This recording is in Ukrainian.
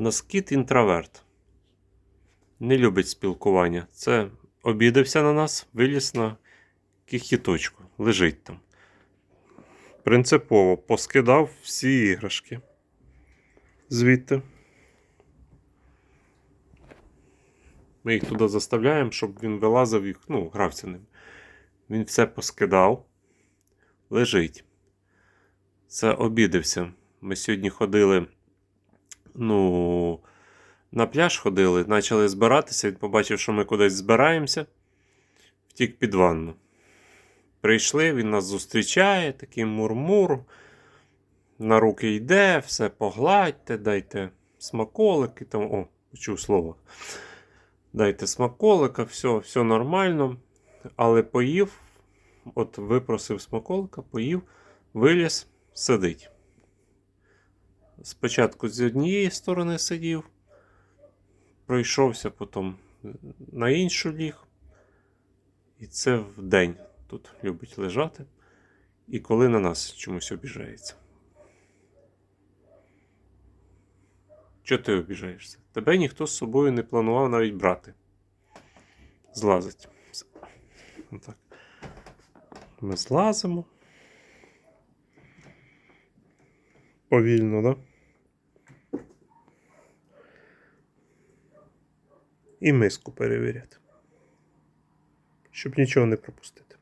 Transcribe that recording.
Наскіт інтроверт. Не любить спілкування. Це обідався на нас, виліз на кіхіточку. Лежить там. Принципово поскидав всі іграшки. Звідти. Ми їх туди заставляємо, щоб він вилазив їх, ну, грався ним. Він все поскидав. Лежить. Це обідався. Ми сьогодні ходили. Ну, на пляж ходили, почали збиратися. Він побачив, що ми кудись збираємося. Втік під ванну. Прийшли, він нас зустрічає, такий мурмур. На руки йде, все погладьте, дайте смаколики. Там, о, почув слово. Дайте смаколика, все, все нормально. Але поїв, от випросив смаколика, поїв, виліз, сидить. Спочатку з однієї сторони сидів, пройшовся потім на іншу ліг. І це в день тут любить лежати. І коли на нас чомусь обіжається. Чого ти обіжаєшся? Тебе ніхто з собою не планував навіть брати. Злазить. Отак. Ми злазимо. Повільно, да? І миску перевіряти. Щоб нічого не пропустити.